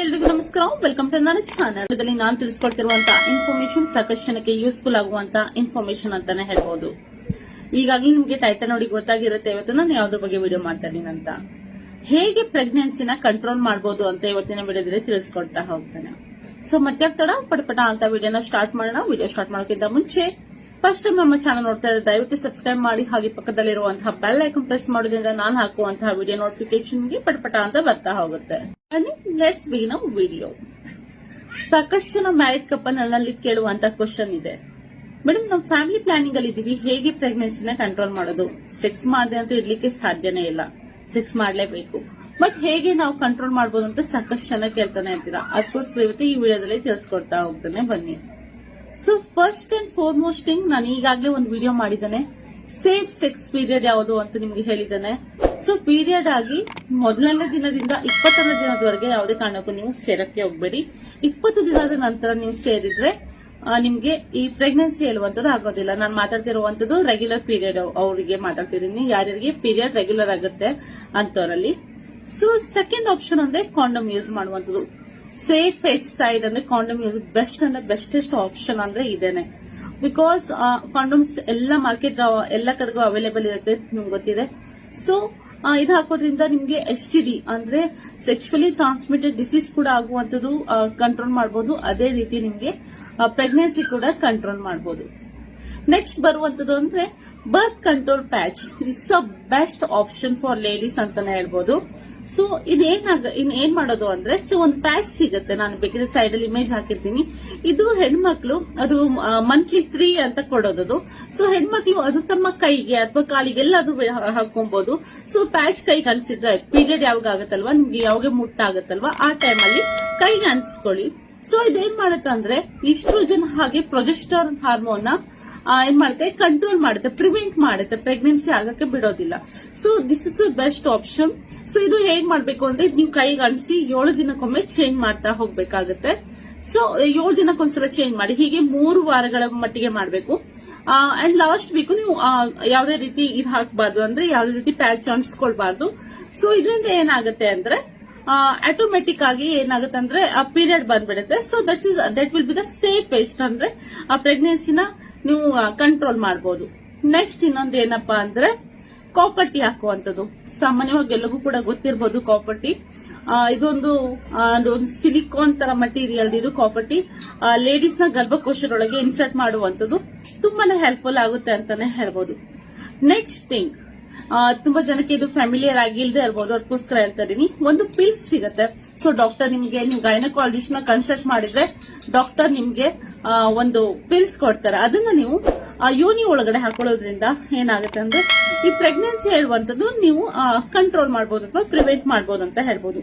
ಎಲ್ರಿಗೂ ನಮಸ್ಕಾರ. Welcome to ನನ್ನ ಚಾನಲ್ ನಾನು ತಿಳಿಸ್ಕೊಳ್ತಿರುವಂತಹ ಇನ್ಫಾರ್ಮೇಶನ್ ಸಾಕಷ್ಟು ಜನಕ್ಕೆ ಯೂಸ್ಫುಲ್ ಆಗುವಂತ ಇನ್ಫಾರ್ಮೇಶನ್ ಅಂತಾನೆ ಹೇಳ್ಬೋದು. ಈಗಾಗಲೇ ನಿಮ್ಗೆ ಟೈಟಲ್ ನೋಡಿ ಗೊತ್ತಾಗಿರುತ್ತೆ. ಇವತ್ತು ನಾನು ಯಾವ್ದ್ರ ಬಗ್ಗೆ ವಿಡಿಯೋ ಮಾಡ್ತಾ ಅಂತ. ಹೇಗೆ ಪ್ರೆಗ್ನೆನ್ಸಿನ ಕಂಟ್ರೋಲ್ ಮಾಡಬಹುದು ಅಂತ ಇವತ್ತಿನ ವಿಡಿಯೋದಲ್ಲಿ ತಿಳಿಸ್ಕೊಡ್ತಾ ಹೋಗ್ತಾನೆ. ಸೊ ಮತ್ತೆ ತಡ, ಪಟಪಟ ಅಂತ ವಿಡಿಯೋನ ಸ್ಟಾರ್ಟ್ ಮಾಡೋಣ. ವಿಡಿಯೋ ಸ್ಟಾರ್ಟ್ ಮಾಡೋಕ್ಕಿಂತ ಮುಂಚೆ ಫಸ್ಟ್ ಟೈಮ್ ನಮ್ಮ ಚಾನಲ್ ನೋಡ್ತಾ ಇದ್ರೆ ದಯವಿಟ್ಟು ಸಬ್ಸ್ಕ್ರೈಬ್ ಮಾಡಿ, ಹಾಗೆ ಪಕ್ಕದಲ್ಲಿರುವಂತಹ ಬೆಲ್ ಐಕನ್ ಪ್ರೆಸ್ ಮಾಡೋದ್ರಿಂದ ನಾನು ಹಾಕುವಂತಹ ವಿಡಿಯೋ ನೋಟಿಫಿಕೇಶನ್ಗೆ ಪಟಪಟ ಅಂತ ಬರ್ತಾ ಹೋಗುತ್ತೆ. ಲೆಟ್ಸ್ ಬಿಗಿನ್ ವಿಡಿಯೋ ಸಾಕಷ್ಟು ಜನ ಮ್ಯಾರಿಡ್ ಕಪ್ಪನ್ ನನ್ನಲ್ಲಿ ಕೇಳುವಂತ ಕ್ವಶನ್ ಇದೆ. ಮೇಡಮ್ ನಾವು ಫ್ಯಾಮಿಲಿ ಪ್ಲಾನಿಂಗ್ ಅಲ್ಲಿ ಇದೀವಿ. ಹೇಗೆ ಪ್ರೆಗ್ನೆನ್ಸಿನ ಕಂಟ್ರೋಲ್ ಮಾಡೋದು? ಸೆಕ್ಸ್ ಮಾಡದೆ ಅಂತ ಇರ್ಲಿಕ್ಕೆ ಸಾಧ್ಯನೇ ಇಲ್ಲ. ಸೆಕ್ಸ್ ಮಾಡ್ಲೇಬೇಕು. ಬಟ್ ಹೇಗೆ ನಾವು ಕಂಟ್ರೋಲ್ ಮಾಡಬಹುದು ಅಂತ ಸಾಕಷ್ಟು ಜನ ಕೇಳ್ತಾನೆ ಇರ್ತೀರಾ? ಅದಕ್ಕೋಸ್ಕರ ಇವತ್ತು ಈ ವಿಡಿಯೋದಲ್ಲಿ ತಿಳಿಸ್ಕೊಡ್ತಾ ಹೋಗ್ತಾನೆ. ಬನ್ನಿ. So first and foremost thing ನಾನು ಈಗಾಗಲೇ ಒಂದು ವಿಡಿಯೋ ಮಾಡಿದ್ದೇನೆ. ಸೇಫ್ ಸೆಕ್ಸ್ ಪೀರಿಯಡ್ ಯಾವುದು ಅಂತ ನಿಮ್ಗೆ ಹೇಳಿದ್ದೇನೆ. ಸೊ ಪೀರಿಯಡ್ ಆಗಿ ಮೊದಲನೇ ದಿನದಿಂದ ಇಪ್ಪತ್ತನೇ ದಿನದವರೆಗೆ ಯಾವುದೇ ಕಾರಣಕ್ಕೂ ನೀವು ಸೇರಕ್ಕೆ ಹೋಗ್ಬೇಡಿ. ಇಪ್ಪತ್ತು ದಿನದ ನಂತರ ನೀವು ಸೇರಿದ್ರೆ ನಿಮ್ಗೆ ಈ ಪ್ರೆಗ್ನೆನ್ಸಿ ಹೇಳುವಂತದ್ದು ಆಗೋದಿಲ್ಲ. ನಾನು ಮಾತಾಡ್ತಿರುವಂತದ್ದು ರೆಗ್ಯುಲರ್ ಪೀರಿಯಡ್ ಅವರಿಗೆ ಮಾತಾಡ್ತಿದ್ದೀನಿ. ಯಾರ್ಯಾರಿಗೆ ಪೀರಿಯಡ್ ರೆಗ್ಯುಲರ್ ಆಗುತ್ತೆ ಅಂತವರಲ್ಲಿ. ಸೊ ಸೆಕೆಂಡ್ ಆಪ್ಷನ್ ಅಂದ್ರೆ ಕಾಂಡಮ್ ಯೂಸ್ ಮಾಡುವಂತದ್ದು ಸೇಫ್ ಎಸ್ಟ್ ಸೈಡ್ ಅಂದ್ರೆ ಕಾಂಡಮ್ ಯೂಸ್ ಬೆಸ್ಟ್ ಅಂದ್ರೆ ಬೆಸ್ಟೆಸ್ಟ್ ಆಪ್ಷನ್ ಅಂದ್ರೆ ಇದೇನೆ. ಬಿಕಾಸ್ ಕಾಂಡಮ್ಸ್ ಎಲ್ಲ ಮಾರ್ಕೆಟ್ ಎಲ್ಲ ಕಡೆಗೂ ಅವೈಲೇಬಲ್ ಇರುತ್ತೆ ನಿಮ್ಗೆ ಗೊತ್ತಿದೆ. ಸೊ ಇದು ಹಾಕೋದ್ರಿಂದ ನಿಮ್ಗೆ ಎಸ್ ಟಿ ಡಿ ಅಂದ್ರೆ ಸೆಕ್ಚುಲಿ ಟ್ರಾನ್ಸ್ಮಿಟೆಡ್ ಡಿಸೀಸ್ ಕೂಡ ಆಗುವಂತದ್ದು ಕಂಟ್ರೋಲ್ ಮಾಡಬಹುದು ಅದೇ ರೀತಿ ನಿಮ್ಗೆ ಪ್ರೆಗ್ನೆನ್ಸಿ ಕೂಡ ಕಂಟ್ರೋಲ್ ಮಾಡಬಹುದು ನೆಕ್ಸ್ಟ್ ಬರುವಂತದ್ದು ಅಂದ್ರೆ birth control patch it's a best option for ladies ಅಂತಾನೆ ಹೇಳ್ಬೋದು. ಸೊ ಇದೇನಾಗ, ಇನ್ ಏನ್ ಮಾಡೋದು ಅಂದ್ರೆ ಸೊ ಒಂದು ಪ್ಯಾಚ್ ಸಿಗುತ್ತೆ. ನಾನು ಬೇಕಿದ್ರೆ ಸೈಡ್ ಅಲ್ಲಿ ಇಮೇಜ್ ಹಾಕಿರ್ತೀನಿ. ಇದು ಹೆಣ್ಮಕ್ಳು, ಅದು ಮಂತ್ಲಿ ತ್ರೀ ಅಂತ ಕೊಡೋದು ಸೊ ಹೆಣ್ಮಕ್ಳು ಅದು ತಮ್ಮ ಕೈಗೆ ಅಥವಾ ಕಾಲಿಗೆ ಅದು ಹಾಕೊಬಹುದು ಸೊ ಪ್ಯಾಚ್ ಕೈಗೆ ಅನ್ಸಿದ್ರೆ ಪೀರಿಯಡ್ ಯಾವಾಗ ಆಗುತ್ತಲ್ವಾ ನಿಮ್ಗೆ ಯಾವಾಗ ಮುಟ್ಟಾಗುತ್ತಲ್ವಾ? ಆ ಟೈಮ್ ಅಲ್ಲಿ ಕೈಗೆ ಅನ್ಸ್ಕೊಳ್ಳಿ. ಸೊ ಇದೇನ್ ಮಾಡುತ್ತಂದ್ರೆ ಈಸ್ಟ್ರೋಜನ್ ಹಾಗೆ ಪ್ರೊಜೆಸ್ಟರ್ ಹಾರ್ಮೋನ್ನ ಏನ್ ಮಾಡುತ್ತೆ? ಕಂಟ್ರೋಲ್ ಮಾಡುತ್ತೆ ಪ್ರಿವೆಂಟ್ ಮಾಡುತ್ತೆ ಪ್ರೆಗ್ನೆನ್ಸಿ ಆಗಕ್ಕೆ ಬಿಡೋದಿಲ್ಲ. So this is best option so ಇದು ಹೇಗ್ ಮಾಡ್ಬೇಕು ಅಂದ್ರೆ ನೀವು ಕೈಗೆ ಅಣಿಸಿ ಏಳು ದಿನಕ್ಕೊಮ್ಮೆ ಚೇಂಜ್ ಮಾಡ್ತಾ ಹೋಗ್ಬೇಕಾಗತ್ತೆ. ಸೊ ಏಳು ದಿನಕ್ಕೊಂದ್ಸಲ ಚೇಂಜ್ ಮಾಡಿ, ಹೀಗೆ ಮೂರು ವಾರಗಳ ಮಟ್ಟಿಗೆ ಮಾಡಬೇಕು. ಅಂಡ್ ಲಾಸ್ಟ್ ವೀಕ್ ನೀವು ಯಾವ್ದೇ ಯಾವುದೇ ರೀತಿ ಇದು ಹಾಕಬಾರ್ದು ಅಂದ್ರೆ, ಯಾವುದೇ ರೀತಿ ಪ್ಯಾಚ್ ಅನ್ಸ್ಕೊಳ್ಬಾರ್ದು. ಸೊ ಇದರಿಂದ ಏನಾಗುತ್ತೆ ಅಂದ್ರೆ ಆಟೋಮೆಟಿಕ್ ಆಗಿ ಏನಾಗುತ್ತೆ ಅಂದ್ರೆ, ಆ ಪೀರಿಯಡ್ ಬಂದ್ಬಿಡುತ್ತೆ. So that is that will be the safest ಅಂದ್ರೆ, ಆ ಪ್ರೆಗ್ನೆನ್ಸಿನ ನೀವು ಕಂಟ್ರೋಲ್ ಮಾಡಬಹುದು ನೆಕ್ಸ್ಟ್ ಇನ್ನೊಂದು ಏನಪ್ಪಾ ಅಂದ್ರೆ ಕಾಪರ್ಟಿ ಹಾಕುವಂಥದ್ದು. ಸಾಮಾನ್ಯವಾಗಿ ಎಲ್ಲಗೂ ಕೂಡ ಗೊತ್ತಿರಬಹುದು ಕಾಪರ್ಟಿ ಇದೊಂದು ಒಂದು ಸಿಲಿಕಾನ್ ತರ ಮಟೀರಿಯಲ್ ಇದು ಕಾಪರ್ಟಿ ಲೇಡೀಸ್ನ ಗರ್ಭಕೋಶದೊಳಗೆ ಇನ್ಸರ್ಟ್ ಮಾಡುವಂಥದ್ದು ತುಂಬಾನೇ ಹೆಲ್ಪ್ಫುಲ್ ಆಗುತ್ತೆ ಅಂತಾನೆ ಹೇಳ್ಬೋದು. ನೆಕ್ಸ್ಟ್ ಥಿಂಗ್ ತುಂಬಾ ಜನಕ್ಕೆ ಇದು ಫ್ಯಾಮಿಲಿಯರ್ ಆಗಿಲ್ದೇ ಇರ್ಬೋದು, ಅದಕ್ಕೋಸ್ಕರ ಹೇಳ್ತಾ ಇದೀನಿ ಒಂದು ಪಿಲ್ಸ್ ಸಿಗುತ್ತೆ. ಸೊ ಡಾಕ್ಟರ್ ನಿಮ್ಗೆ, ನೀವು ಗೈನಕಾಲಜಿಸ್ಟ್ನ ಕನ್ಸಲ್ಟ್ ಮಾಡಿದ್ರೆ ಡಾಕ್ಟರ್ ನಿಮ್ಗೆ ಒಂದು ಪಿಲ್ಸ್ ಕೊಡ್ತಾರೆ. ಅದನ್ನ ನೀವು ಆ, ಯೋನಿ ಒಳಗಡೆ ಹಾಕೊಳ್ಳೋದ್ರಿಂದ ಏನಾಗುತ್ತೆ ಅಂದ್ರೆ ಈ ಪ್ರೆಗ್ನೆನ್ಸಿ ಹೇಳುವಂತದ್ದು ನೀವು ಕಂಟ್ರೋಲ್ ಮಾಡಬಹುದು ಅಥವಾ ಪ್ರಿವೆಂಟ್ ಮಾಡಬಹುದು ಅಂತ ಹೇಳ್ಬೋದು.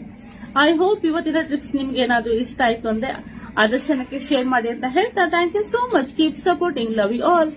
ಐ ಹೋಪ್ ಇವತ್ತಿನ ಟ್ರಿಪ್ಸ್ ನಿಮ್ಗೆ ಏನಾದ್ರು ಇಷ್ಟ ಆಯ್ತು ಅಂದ್ರೆ ಆದರ್ಶನಕ್ಕೆ ಶೇರ್ ಮಾಡಿ ಅಂತ ಹೇಳ್ತಾ. Thank you so much keep supporting love you all